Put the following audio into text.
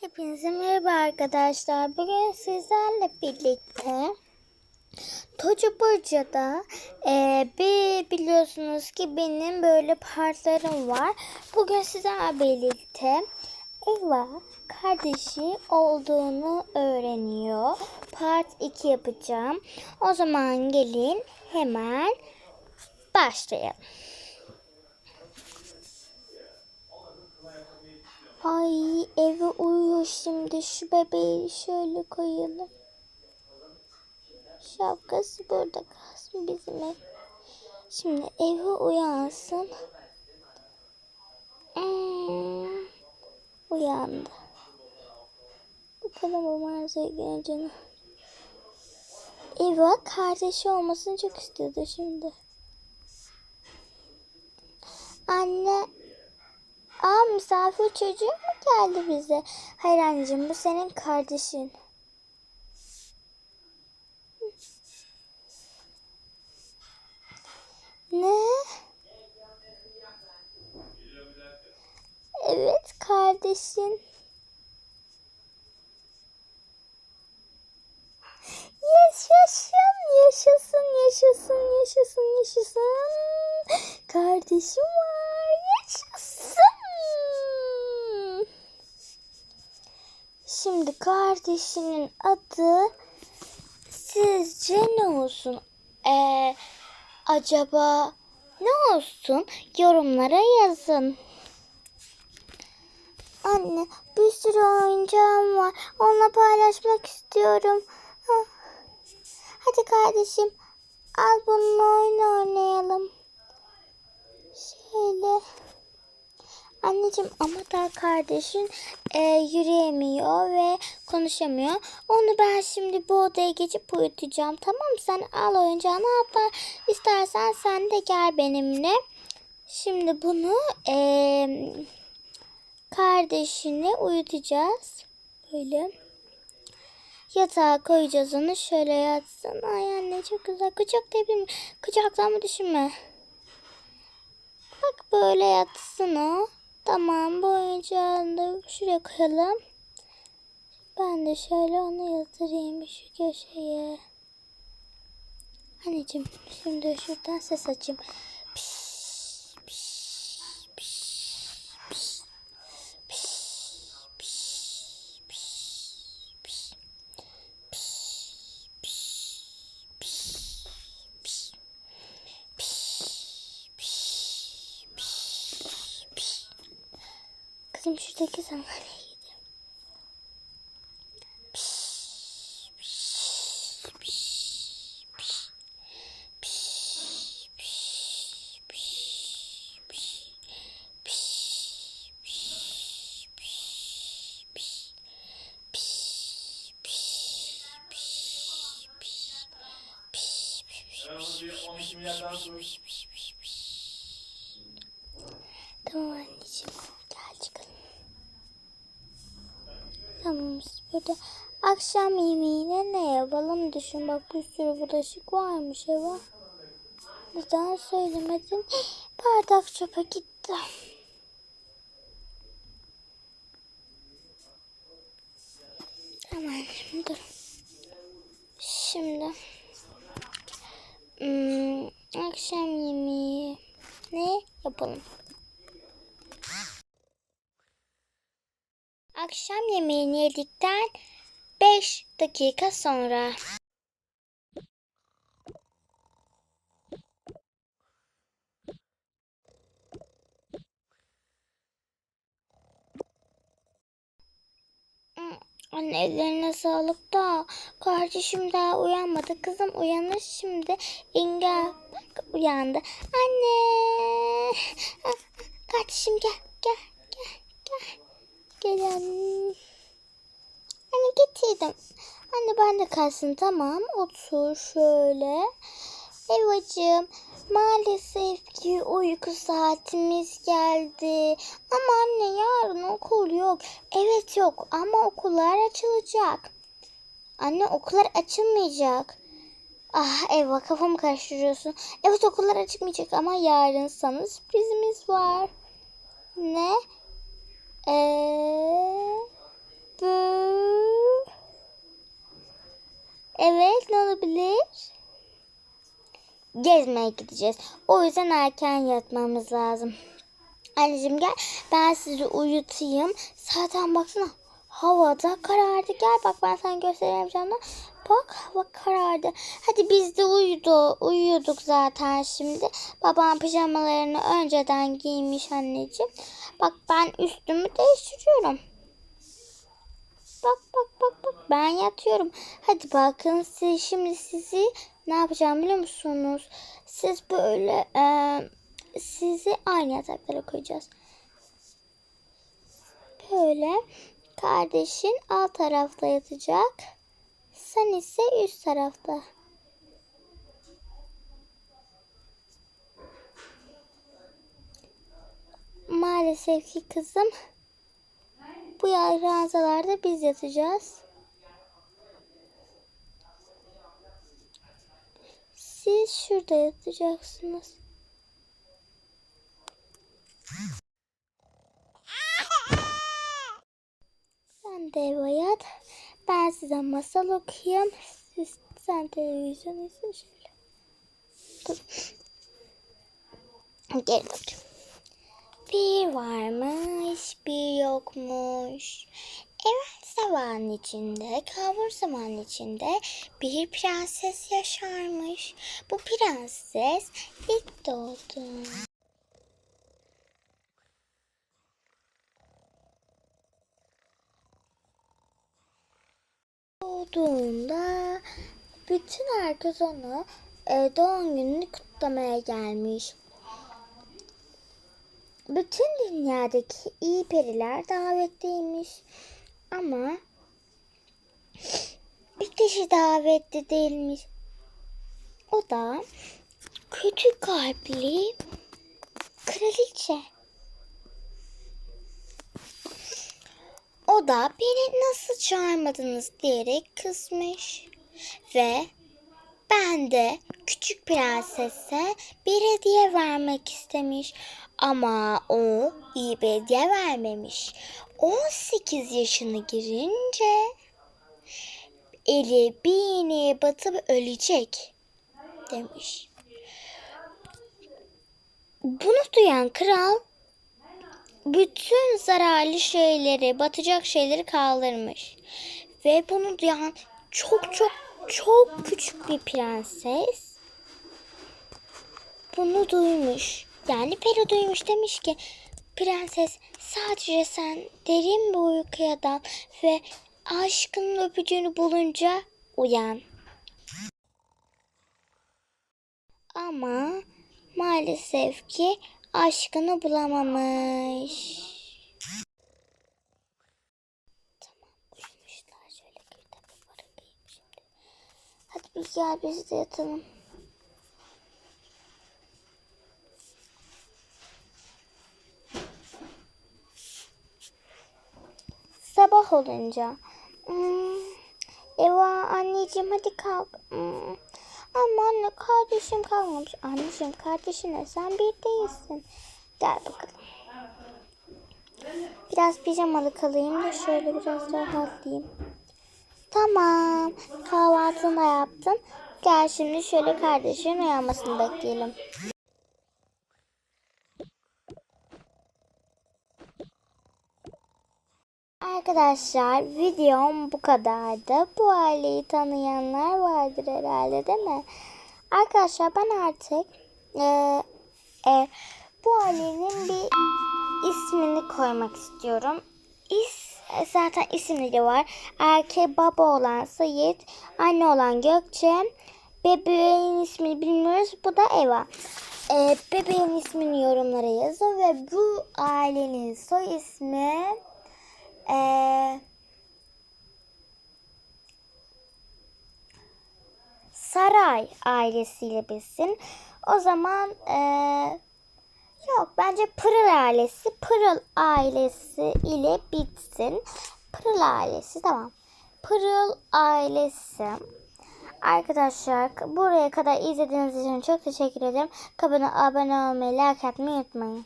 Hepinize merhaba arkadaşlar. Bugün sizlerle birlikte Toca Burca'da e, bir biliyorsunuz ki benim böyle partlarım var. Bugün sizlerle birlikte Eva kardeşi olduğunu öğreniyor. Part 2 yapacağım. O zaman gelin hemen başlayalım. Ay eve uyuyor şimdi. Şu bebeği şöyle koyalım. Şapkası burada kalsın bizim ev. Şimdi eve uyansın. Hmm, uyandı. Bakalım umarsa geleceğini. Eva kardeşi olmasını çok istiyordu şimdi. Anne Aa misafir çocuğu mu geldi bize? Hayır anneciğim bu senin kardeşin. Ne? Evet kardeşin. Yaşasın, yaşasın, yaşasın, yaşasın, yaşasın. Kardeşim var, yaşasın. Şimdi kardeşinin adı sizce ne olsun? Ee, acaba ne olsun? Yorumlara yazın. Anne bir sürü oyuncağım var. Onunla paylaşmak istiyorum. Hah. Hadi kardeşim al bununla oyun oynayalım. Şöyle. Anneciğim ama daha kardeşin e, yürüyemiyor ve konuşamıyor. Onu ben şimdi bu odaya geçip uyutacağım. Tamam? Sen al oyuncağını hatta istersen sen de gel benimle. Şimdi bunu e, kardeşini uyutacağız. Böyle. Yatağa koyacağız onu. Şöyle yatsın. Ay anne çok güzel. Kucaklayabilir miyim? Kucaklama düşünme. Bak böyle yatsın o. Tamam bu oyuncağını da şuraya koyalım. Ben de şöyle onu yatırayım şu köşeye. Anneciğim şimdi şuradan ses açayım. Piş, Kızım şuradaki sandalyeye gidelim. Tamam anneciğim. Gel çıkalım. Tamam burada akşam yemeğine ne yapalım düşün. Bak bir sürü bulaşık varmış eve. Neden söylemedin? Bardak çöpe gitti. Tamam şimdi. Şimdi hmm, akşam yemeği ne yapalım? Akşam yemeğini yedikten 5 dakika sonra. Hmm, Anne ellerine sağlık da kardeşim daha uyanmadı. Kızım uyanır şimdi. İnga bak uyandı. Anne. Ah, Kardeşim gel gel gel gel. Gel anne. Anne getirdim. Anne ben de kalsın tamam. Otur şöyle. Evacığım maalesef ki uyku saatimiz geldi. Ama anne yarın okul yok. Evet yok ama okullar açılacak. Anne okullar açılmayacak. Ah Eva kafamı karıştırıyorsun. Evet okullar açılmayacak ama yarın sana sürprizimiz var. Ne? Eee... Evet ne olabilir? Gezmeye gideceğiz. O yüzden erken yatmamız lazım. Anneciğim gel ben sizi uyutayım. Zaten baksana havada karardı. Gel bak ben sana göstereyim canım. Bak hava karardı. Hadi biz de uyudu, uyuyorduk zaten şimdi. Babam pijamalarını önceden giymiş anneciğim. Bak ben üstümü değiştiriyorum. Bak bak bak bak ben yatıyorum. Hadi bakın siz şimdi sizi ne yapacağım biliyor musunuz? Siz böyle e, sizi aynı yataklara koyacağız. Böyle kardeşin alt tarafta yatacak. Sen ise üst tarafta. Maalesef ki kızım bu ranzalarda biz yatacağız. Siz şurada yatacaksınız. Sen de eve yat. Ben size masal okuyayım. Siz, sen televizyon izle şöyle. Dur. Gel bakayım. Bir varmış, bir yokmuş. Evet zamanın içinde, kavur zamanın içinde bir prenses yaşarmış. Bu prenses ilk doğdu. Doğduğunda bütün herkes onu e, doğum gününü kutlamaya gelmiş. Bütün dünyadaki iyi periler davetliymiş. Ama bir kişi davetli değilmiş. O da kötü kalpli kraliçe. O da beni nasıl çağırmadınız diyerek kızmış. Ve ben de küçük prensese bir hediye vermek istemiş. Ama o iyi bir vermemiş. 18 yaşını girince eli bir iğneye batıp ölecek demiş. Bunu duyan kral bütün zararlı şeyleri, batacak şeyleri kaldırmış. Ve bunu duyan çok çok çok küçük bir prenses bunu duymuş. Yani Peri duymuş demiş ki prenses sadece sen derin bir uykuya dal ve aşkının öpücüğünü bulunca uyan. Ama maalesef ki aşkını bulamamış. Gel biz de yatalım. Olunca hmm, Eva anneciğim hadi kalk. Hmm. Ama anne kardeşim kalmamış. Anneciğim kardeşinle sen bir değilsin. Gel bakalım. Biraz pijamalı kalayım da şöyle biraz rahatlayayım. Tamam. Kahvaltını da yaptın. Gel şimdi şöyle kardeşin uyanmasını bekleyelim. Arkadaşlar videom bu kadardı. Bu aileyi tanıyanlar vardır herhalde değil mi? Arkadaşlar ben artık e, e, bu ailenin bir ismini koymak istiyorum. İs, zaten isimleri var. Erkek baba olan Sayit, anne olan Gökçe, bebeğin ismini bilmiyoruz. Bu da Eva. E, bebeğin ismini yorumlara yazın ve bu ailenin soy ismi ee, Saray ailesiyle bilsin. O zaman ee, yok bence Pırıl ailesi Pırıl ailesi ile bitsin. Pırıl ailesi tamam. Pırıl ailesi. Arkadaşlar buraya kadar izlediğiniz için çok teşekkür ederim. Kanala abone olmayı, like atmayı unutmayın.